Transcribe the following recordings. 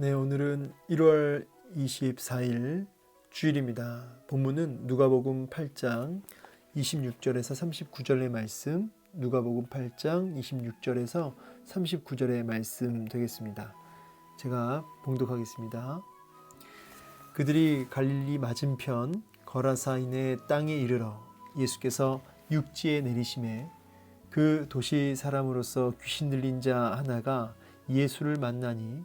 네, 오늘은 1월 24일 주일입니다. 본문은 누가복음 8장 26절에서 39절의 말씀, 누가복음 8장 26절에서 39절의 말씀 되겠습니다. 제가 봉독하겠습니다. 그들이 갈릴리 맞은편 거라사인의 땅에 이르러 예수께서 육지에 내리심에 그 도시 사람으로서 귀신 들린 자 하나가 예수를 만나니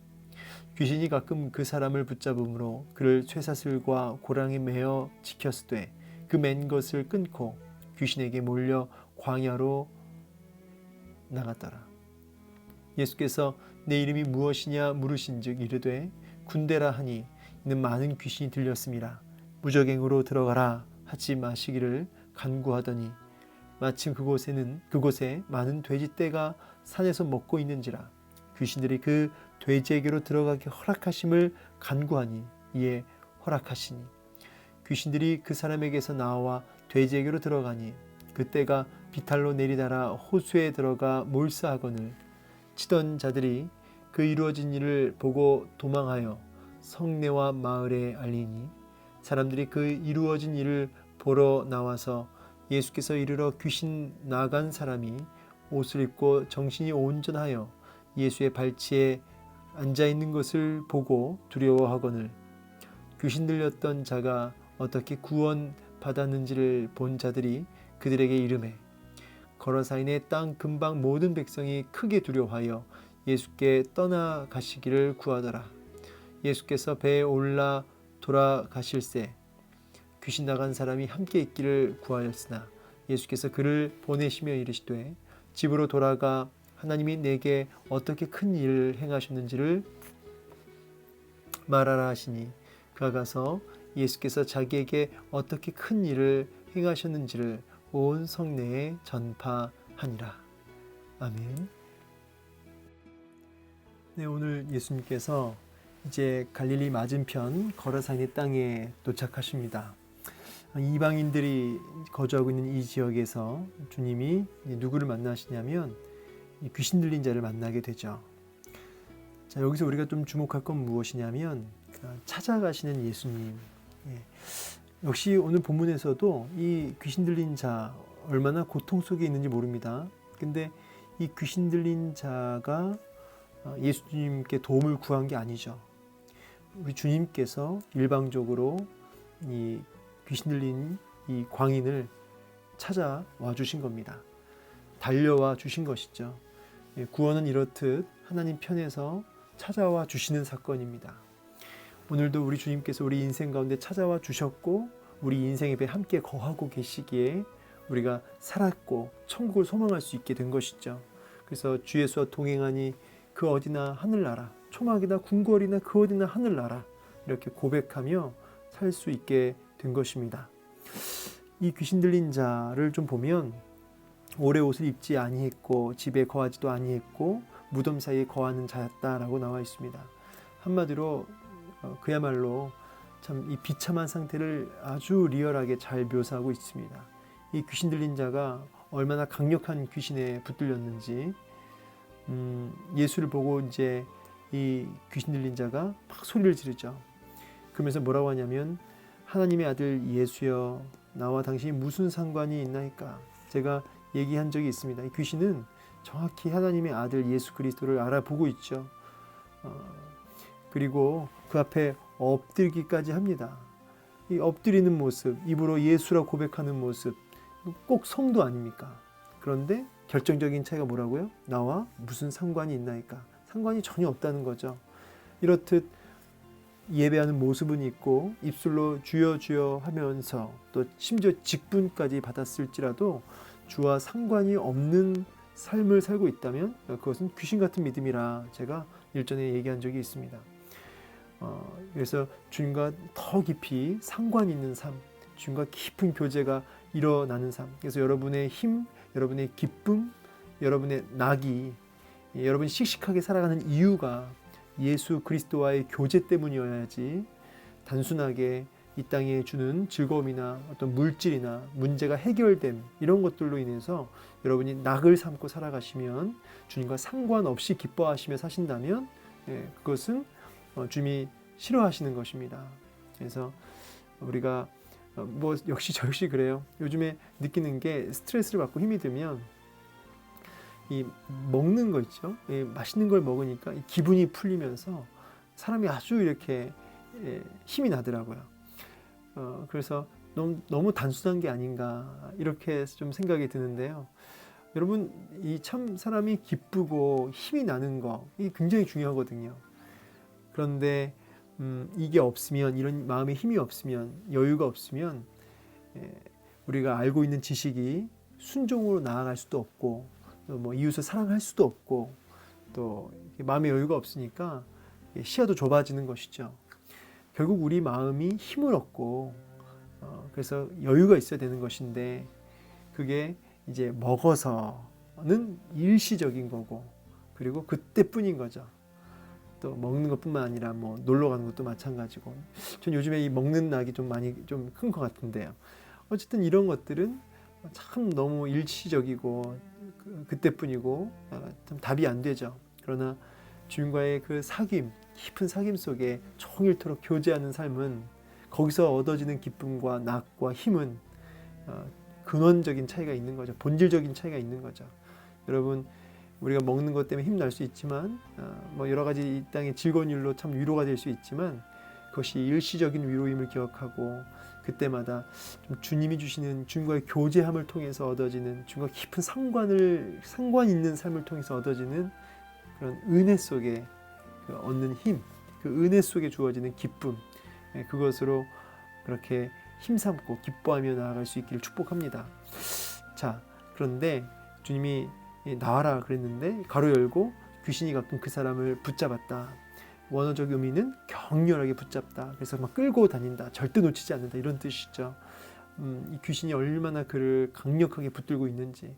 귀신이 가끔 그 사람을 붙잡음으로 그를 쇠사슬과 고랑에 매어 지켰으되 그 맨 것을 끊고 귀신에게 몰려 광야로 나갔더라. 예수께서 내 이름이 무엇이냐 물으신즉 이르되 군대라 하니 이는 많은 귀신이 들렸습니다. 무적행으로 들어가라 하지 마시기를 간구하더니 마침 그곳에는 그곳에 많은 돼지떼가 산에서 먹고 있는지라 귀신들이 그 돼지에게로 들어가게 허락하심을 간구하니 이에 허락하시니. 귀신들이 그 사람에게서 나와 돼지에게로 들어가니 그때가 비탈로 내리다라 호수에 들어가 몰사하거늘. 치던 자들이 그 이루어진 일을 보고 도망하여 성내와 마을에 알리니 사람들이 그 이루어진 일을 보러 나와서 예수께서 이르러 귀신 나간 사람이 옷을 입고 정신이 온전하여 예수의 발치에 앉아 있는 것을 보고 두려워하거늘 귀신 들렸던 자가 어떻게 구원 받았는지를 본 자들이 그들에게 이름해 거라사인의 땅 근방 모든 백성이 크게 두려워하여 예수께 떠나가시기를 구하더라. 예수께서 배에 올라 돌아가실새 귀신 나간 사람이 함께 있기를 구하였으나 예수께서 그를 보내시며 이르시되 집으로 돌아가 하나님이 내게 어떻게 큰 일을 행하셨는지를 말하라 하시니 그가 가서 예수께서 자기에게 어떻게 큰 일을 행하셨는지를 온 성내에 전파하니라. 아멘. 네, 오늘 예수님께서 이제 갈릴리 맞은편 거라산의 땅에 도착하십니다. 이방인들이 거주하고 있는 이 지역에서 주님이 누구를 만나시냐면 귀신 들린 자를 만나게 되죠. 자, 여기서 우리가 좀 주목할 건 무엇이냐면 어, 찾아가시는 예수님. 예. 역시 오늘 본문에서도 이 귀신 들린 자 얼마나 고통 속에 있는지 모릅니다. 근데 이 귀신 들린 자가 어, 예수님께 도움을 구한 게 아니죠. 우리 주님께서 일방적으로 이 귀신 들린 이 광인을 찾아와 주신 겁니다. 달려와 주신 것이죠. 예, 구원은 이렇듯 하나님 편에서 찾아와 주시는 사건입니다. 오늘도 우리 주님께서 우리 인생 가운데 찾아와 주셨고 우리 인생 에 함께 거하고 계시기에 우리가 살았고 천국을 소망할 수 있게 된 것이죠. 그래서 주 예수와 동행하니 그 어디나 하늘나라, 초막이나 궁궐이나 그 어디나 하늘나라 이렇게 고백하며 살 수 있게 된 것입니다. 이 귀신 들린 자를 좀 보면 오래 옷을 입지 아니했고 집에 거하지도 아니했고 무덤 사이에 거하는 자였다라고 나와 있습니다. 한마디로 어, 그야말로 참 이 비참한 상태를 아주 리얼하게 잘 묘사하고 있습니다. 이 귀신 들린 자가 얼마나 강력한 귀신에 붙들렸는지 음, 예수를 보고 이제 이 귀신 들린 자가 막 소리를 지르죠. 그러면서 뭐라고 하냐면 하나님의 아들 예수여 나와 당신이 무슨 상관이 있나이까 제가 얘기한 적이 있습니다. 이 귀신은 정확히 하나님의 아들 예수 그리스도를 알아보고 있죠. 어, 그리고 그 앞에 엎드리기까지 합니다. 이 엎드리는 모습, 입으로 예수라 고백하는 모습, 꼭 성도 아닙니까? 그런데 결정적인 차이가 뭐라고요? 나와 무슨 상관이 있나이까? 상관이 전혀 없다는 거죠. 이렇듯 예배하는 모습은 있고 입술로 주여 주여 하면서 또 심지어 직분까지 받았을지라도 주와 상관이 없는 삶을 살고 있다면 그것은 귀신 같은 믿음이라 제가 일전에 얘기한 적이 있습니다. 어, 그래서 주님과 더 깊이 상관 있는 삶, 주님과 깊은 교제가 일어나는 삶. 그래서 여러분의 힘, 여러분의 기쁨, 여러분의 낙이 예, 여러분이 씩씩하게 살아가는 이유가 예수 그리스도와의 교제 때문이어야지 단순하게 이 땅에 주는 즐거움이나 어떤 물질이나 문제가 해결됨 이런 것들로 인해서 여러분이 낙을 삼고 살아가시면 주님과 상관없이 기뻐하시며 사신다면 예, 그것은 어, 주님이 싫어하시는 것입니다. 그래서 우리가 어, 뭐 역시 저 역시 그래요. 요즘에 느끼는 게 스트레스를 받고 힘이 들면 이 먹는 거 있죠. 예, 맛있는 걸 먹으니까 이 기분이 풀리면서 사람이 아주 이렇게 예, 힘이 나더라고요. 어, 그래서 너무, 너무 단순한 게 아닌가 이렇게 좀 생각이 드는데요. 여러분 이 참 사람이 기쁘고 힘이 나는 거 이게 굉장히 중요하거든요. 그런데 음, 이게 없으면 이런 마음의 힘이 없으면 여유가 없으면 예, 우리가 알고 있는 지식이 순종으로 나아갈 수도 없고 또뭐 이웃을 사랑할 수도 없고 또 마음의 여유가 없으니까 시야도 좁아지는 것이죠. 결국 우리 마음이 힘을 얻고 어, 그래서 여유가 있어야 되는 것인데 그게 이제 먹어서는 일시적인 거고 그리고 그때뿐인 거죠. 또 먹는 것뿐만 아니라 뭐 놀러 가는 것도 마찬가지고. 전 요즘에 이 먹는 낙이 좀 많이 좀 큰 것 같은데요. 어쨌든 이런 것들은 참 너무 일시적이고 그- 그때뿐이고 어, 참 답이 안 되죠. 그러나 주님과의 그 사귐, 깊은 사귐 속에 총일토록 교제하는 삶은 거기서 얻어지는 기쁨과 낙과 힘은 어, 근원적인 차이가 있는 거죠. 본질적인 차이가 있는 거죠. 여러분 우리가 먹는 것 때문에 힘날 수 있지만 어, 뭐 여러 가지 이 땅의 즐거운 일로 참 위로가 될 수 있지만 그것이 일시적인 위로임을 기억하고 그때마다 좀 주님이 주시는 주님과의 교제함을 통해서 얻어지는 주님과 깊은 상관을 상관 있는 삶을 통해서 얻어지는 그런 은혜 속에 그 얻는 힘, 그 은혜 속에 주어지는 기쁨, 예, 그것으로 그렇게 힘삼고 기뻐하며 나아갈 수 있기를 축복합니다. 자, 그런데 주님이 예, 나와라 그랬는데 가로 열고 귀신이 가끔 그 사람을 붙잡았다. 원어적 의미는 격렬하게 붙잡다. 그래서 막 끌고 다닌다. 절대 놓치지 않는다. 이런 뜻이죠. 음, 이 귀신이 얼마나 그를 강력하게 붙들고 있는지.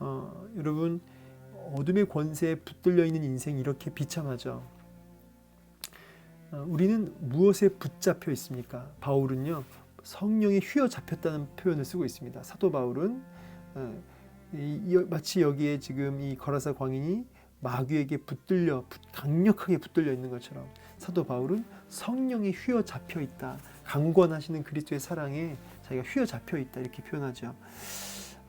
어, 여러분 어둠의 권세에 붙들려 있는 인생이 이렇게 비참하죠. 어, 우리는 무엇에 붙잡혀 있습니까? 바울은요 성령에 휘어잡혔다는 표현을 쓰고 있습니다. 사도 바울은 어, 마치 여기에 지금 이 거라사 광인이 마귀에게 붙들려 붙- 강력하게 붙들려 있는 것처럼 사도 바울은 성령에 휘어잡혀 있다. 강권하시는 그리스도의 사랑에 자기가 휘어잡혀 있다 이렇게 표현하죠.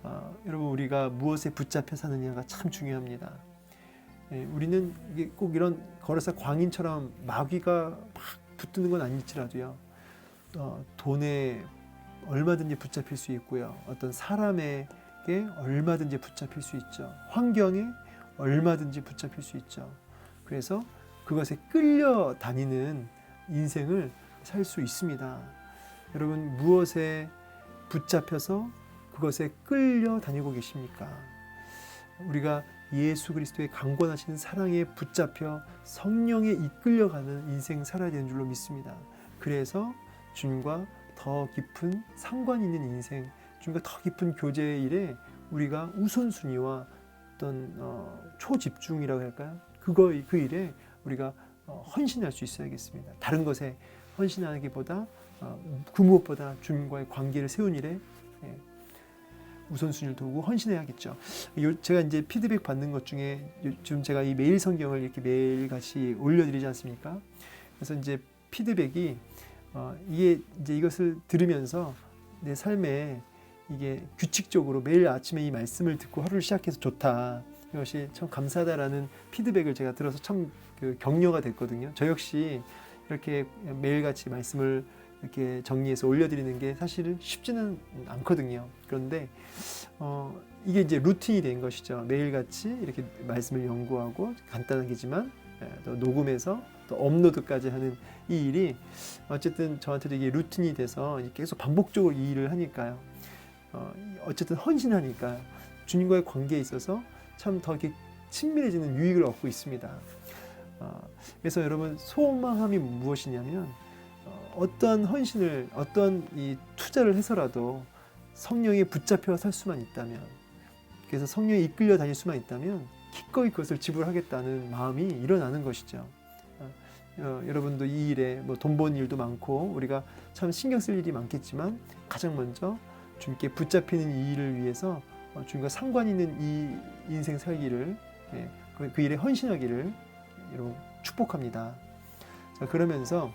어, 여러분 우리가 무엇에 붙잡혀 사느냐가 참 중요합니다. 예, 우리는 이게 꼭 이런 거래사 광인처럼 마귀가 막 붙드는 건 아닐지라도요. 어, 돈에 얼마든지 붙잡힐 수 있고요. 어떤 사람에게 얼마든지 붙잡힐 수 있죠. 환경에 얼마든지 붙잡힐 수 있죠. 그래서 그것에 끌려 다니는 인생을 살 수 있습니다. 여러분 무엇에 붙잡혀서 그것에 끌려 다니고 계십니까? 우리가 예수 그리스도의 강권하시는 사랑에 붙잡혀 성령에 이끌려가는 인생 살아야 되는 줄로 믿습니다. 그래서 주님과 더 깊은 상관 있는 인생, 주님과 더 깊은 교제의 일에 우리가 우선순위와 어떤 어, 초집중이라고 할까요? 그거 그 일에 우리가 어, 헌신할 수 있어야겠습니다. 다른 것에 헌신하기보다 어, 그 무엇보다 주님과의 관계를 세운 일에 예, 우선순위를 두고 헌신해야겠죠. 요- 제가 이제 피드백 받는 것 중에 요즘 제가 이 매일 성경을 이렇게 매일 같이 올려드리지 않습니까? 그래서 이제 피드백이 어, 이게 이제 이것을 들으면서 내 삶에 이게 규칙적으로 매일 아침에 이 말씀을 듣고 하루를 시작해서 좋다. 이것이 참 감사하다라는 피드백을 제가 들어서 참 그 격려가 됐거든요. 저 역시 이렇게 매일같이 말씀을 이렇게 정리해서 올려드리는 게 사실은 쉽지는 않거든요. 그런데 어, 이게 이제 루틴이 된 것이죠. 매일같이 이렇게 말씀을 연구하고 간단하게지만 예, 또 녹음해서 또 업로드까지 하는 이 일이 어쨌든 저한테도 이게 루틴이 돼서 계속 반복적으로 이 일을 하니까요. 어, 어쨌든 헌신하니까 주님과의 관계에 있어서 참 더 이렇게 친밀해지는 유익을 얻고 있습니다. 어, 그래서 여러분 소망함이 무엇이냐면 어, 어떠한 헌신을 어떠한 이 투자를 해서라도 성령에 붙잡혀 살 수만 있다면 그래서 성령에 이끌려 다닐 수만 있다면 기꺼이 그것을 지불하겠다는 마음이 일어나는 것이죠. 어, 어, 여러분도 이 일에 뭐 돈 버는 일도 많고 우리가 참 신경 쓸 일이 많겠지만 가장 먼저 주님께 붙잡히는 이 일을 위해서 어, 주님과 상관 있는 이 인생 살기를 예, 그, 그 일에 헌신하기를 여러분 축복합니다. 자, 그러면서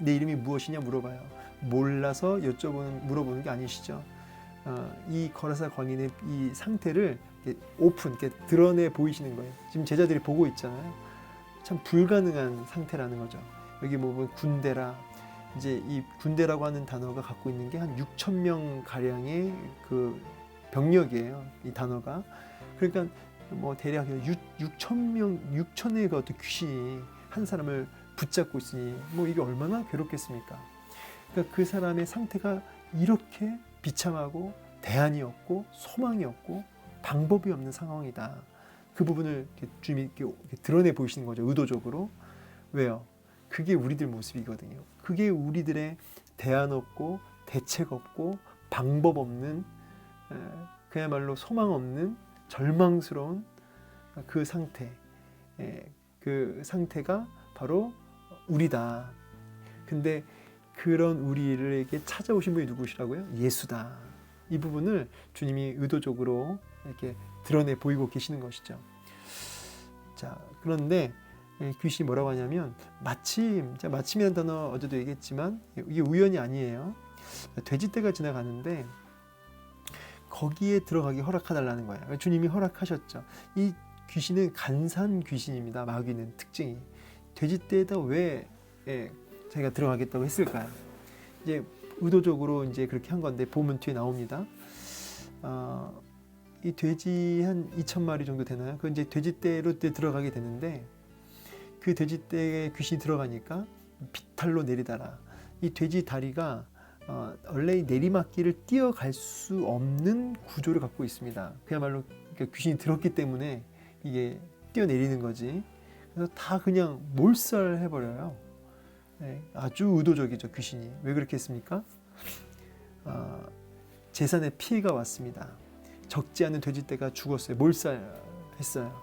내 이름이 무엇이냐 물어봐요. 몰라서 여쭤보는 물어보는 게 아니시죠. 어, 이 거라사 광인의 이 상태를 이렇게 오픈, 이렇게 드러내 보이시는 거예요. 지금 제자들이 보고 있잖아요. 참 불가능한 상태라는 거죠. 여기 뭐 보면 군대라 이제 이 군대라고 하는 단어가 갖고 있는 게 한 6천 명 가량의 그 병력이에요. 이 단어가 그러니까 뭐 대략 6, 6천 명 6천의 그 어떤 귀신이 한 사람을 붙잡고 있으니 뭐 이게 얼마나 괴롭겠습니까? 그러니까 그 사람의 상태가 이렇게 비참하고 대안이 없고 소망이 없고 방법이 없는 상황이다. 그 부분을 주님이 드러내 보이시는 거죠. 의도적으로. 왜요? 그게 우리들 모습이거든요. 그게 우리들의 대안 없고 대책 없고 방법 없는 에, 그야말로 소망 없는 절망스러운 그 상태. 에, 그 상태가 바로 우리다. 근데 그런 우리에게 찾아오신 분이 누구시라고요? 예수다. 이 부분을 주님이 의도적으로 이렇게 드러내 보이고 계시는 것이죠. 자, 그런데 예, 귀신이 뭐라고 하냐면 마침, 자, 마침이라는 단어 어제도 얘기했지만 이게 우연이 아니에요. 돼지떼가 지나가는데 거기에 들어가기 허락해달라는 거예요. 주님이 허락하셨죠. 이 귀신은 간산 귀신입니다. 마귀는 특징이 돼지떼에다 왜 예, 자기가 들어가겠다고 했을까요? 이제 의도적으로 이제 그렇게 한 건데 보면 뒤에 나옵니다. 어, 이 돼지 한 2천 마리 정도 되나요? 그 이제 돼지떼로 들어가게 되는데 그 돼지떼에 귀신이 들어가니까 비탈로 내리다라. 이 돼지 다리가 어, 원래 이 내리막길을 뛰어갈 수 없는 구조를 갖고 있습니다. 그야말로 그러니까 귀신이 들었기 때문에 이게 뛰어내리는 거지. 그래서 다 그냥 몰살해 버려요. 네, 아주 의도적이죠 귀신이. 왜 그렇게 했습니까? 어, 재산에 피해가 왔습니다. 적지 않은 돼지떼가 죽었어요. 몰살했어요.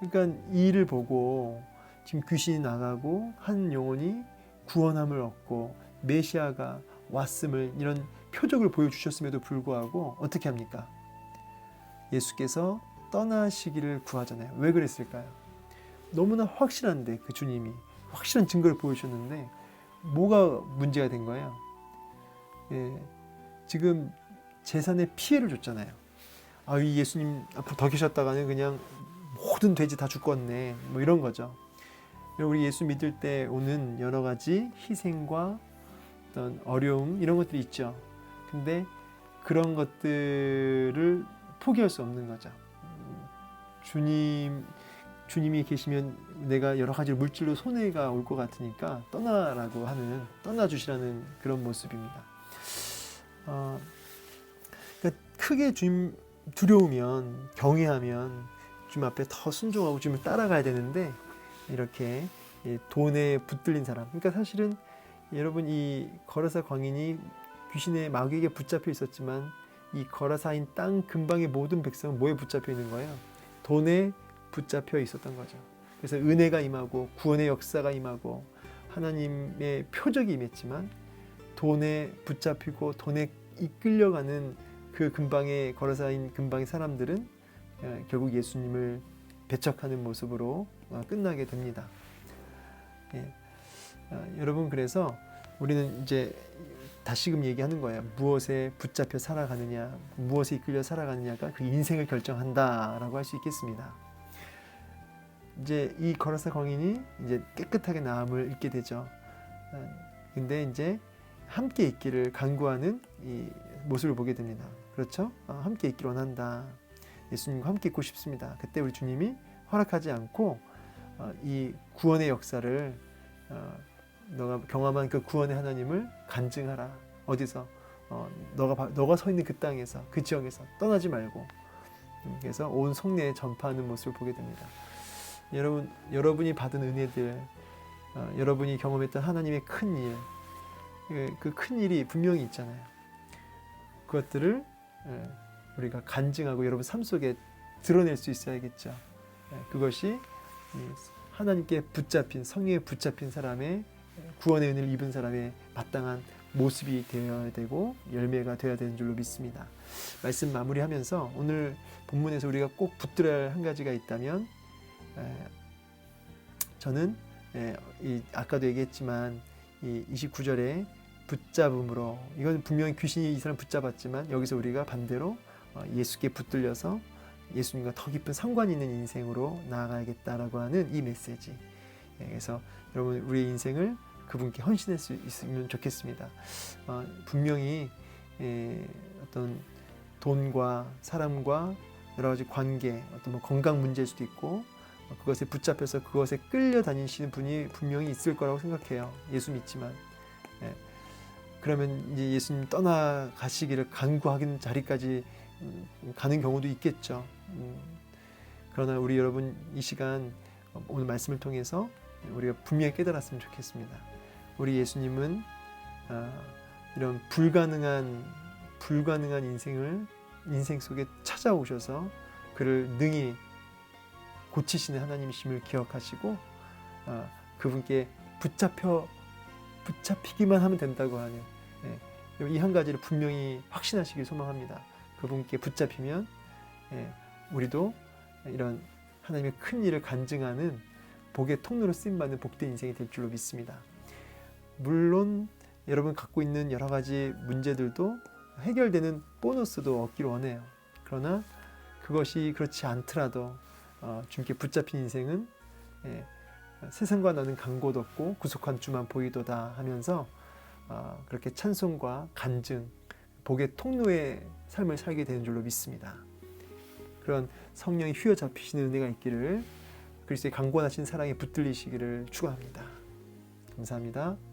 그러니까 이 일을 보고 지금 귀신이 나가고 한 영혼이 구원함을 얻고 메시아가 왔음을 이런 표적을 보여주셨음에도 불구하고 어떻게 합니까? 예수께서 떠나시기를 구하잖아요. 왜 그랬을까요? 너무나 확실한데 그 주님이 확실한 증거를 보여주셨는데 뭐가 문제가 된 거예요? 예, 지금 재산에 피해를 줬잖아요. 아, 이 예수님 앞으로 더 계셨다가는 그냥 모든 돼지 다 죽겠네. 뭐 이런 거죠. 우리 예수 믿을 때 오는 여러 가지 희생과 어떤 어려움 이런 것들이 있죠. 근데 그런 것들을 포기할 수 없는 거죠. 주님 주님이 계시면 내가 여러 가지 물질로 손해가 올 것 같으니까 떠나라고 하는 떠나 주시라는 그런 모습입니다. 어, 그러니까 크게 주님 두려우면 경외하면 주님 앞에 더 순종하고 주님을 따라가야 되는데 이렇게 돈에 붙들린 사람. 그러니까 사실은 여러분 이 거라사 광인이 귀신의 마귀에게 붙잡혀 있었지만 이 거라사인 땅 근방의 모든 백성은 뭐에 붙잡혀 있는 거예요? 돈에 붙잡혀 있었던 거죠. 그래서 은혜가 임하고 구원의 역사가 임하고 하나님의 표적이 임했지만 돈에 붙잡히고 돈에 이끌려가는 그 근방의 거라사인 근방의 사람들은 어, 결국 예수님을 배척하는 모습으로 어, 끝나게 됩니다. 예. 어, 여러분 그래서 우리는 이제 다시금 얘기하는 거예요. 무엇에 붙잡혀 살아가느냐, 무엇에 이끌려 살아가느냐가 그 인생을 결정한다라고 할 수 있겠습니다. 이제 이 거라사 광인이 이제 깨끗하게 나음을 읽게 되죠. 근데 이제 함께 있기를 간구하는 이 모습을 보게 됩니다. 그렇죠? 함께 있기를 원한다. 예수님과 함께 있고 싶습니다. 그때 우리 주님이 허락하지 않고 어, 이 구원의 역사를 어, 너가 경험한 그 구원의 하나님을 간증하라. 어디서 어, 너가 너가 서 있는 그 땅에서 그 지역에서 떠나지 말고 음, 그래서 온 성내에 전파하는 모습을 보게 됩니다. 여러분 여러분이 받은 은혜들, 어, 여러분이 경험했던 하나님의 큰 일, 그큰 일이 분명히 있잖아요. 그것들을 예, 우리가 간증하고 여러분 삶 속에 드러낼 수 있어야겠죠. 예, 그것이 이 하나님께 붙잡힌 성령에 붙잡힌 사람의 구원의 은혜를 입은 사람의 마땅한 모습이 되어야 되고 열매가 되어야 되는 줄로 믿습니다. 말씀 마무리하면서 오늘 본문에서 우리가 꼭 붙들어야 할 한 가지가 있다면 에, 저는 아까도 얘기했지만 이 29절에 붙잡음으로 이건 분명히 귀신이 이 사람 붙잡았지만 여기서 우리가 반대로 어, 예수께 붙들려서 예수님과 더 깊은 상관 있는 인생으로 나아가야겠다라고 하는 이 메시지. 예, 그래서 여러분 우리의 인생을 그분께 헌신할 수 있으면 좋겠습니다. 어, 분명히 예, 어떤 돈과 사람과 여러 가지 관계, 어떤 뭐 건강 문제일 수도 있고 어, 그것에 붙잡혀서 그것에 끌려다니시는 분이 분명히 있을 거라고 생각해요. 예수 믿지만. 예. 그러면 이제 예수님 떠나가시기를 간구하는 자리까지 음, 가는 경우도 있겠죠. 음, 그러나 우리 여러분 이 시간 어, 오늘 말씀을 통해서 우리가 분명히 깨달았으면 좋겠습니다. 우리 예수님은 아, 이런 불가능한 불가능한 인생을 인생 속에 찾아오셔서 그를 능히 고치시는 하나님이심을 기억하시고 아, 그분께 붙잡혀 붙잡히기만 하면 된다고 하는 예, 이한 가지를 분명히 확신하시길 소망합니다. 그분께 붙잡히면 예, 우리도 이런 하나님의 큰 일을 간증하는 복의 통로로 쓰임 받는 복된 인생이 될 줄로 믿습니다. 물론 여러분 갖고 있는 여러 가지 문제들도 해결되는 보너스도 얻기를 원해요. 그러나 그것이 그렇지 않더라도 어, 주님께 붙잡힌 인생은 예, 세상과 나는 간곳 없고 구속한 주만 보이도다 하면서 어, 그렇게 찬송과 간증, 복의 통로의 삶을 살게 되는 줄로 믿습니다. 그런 성령이 휘어잡히시는 은혜가 있기를 그리스도의 강권하신 사랑에 붙들리시기를 축원합니다. 감사합니다.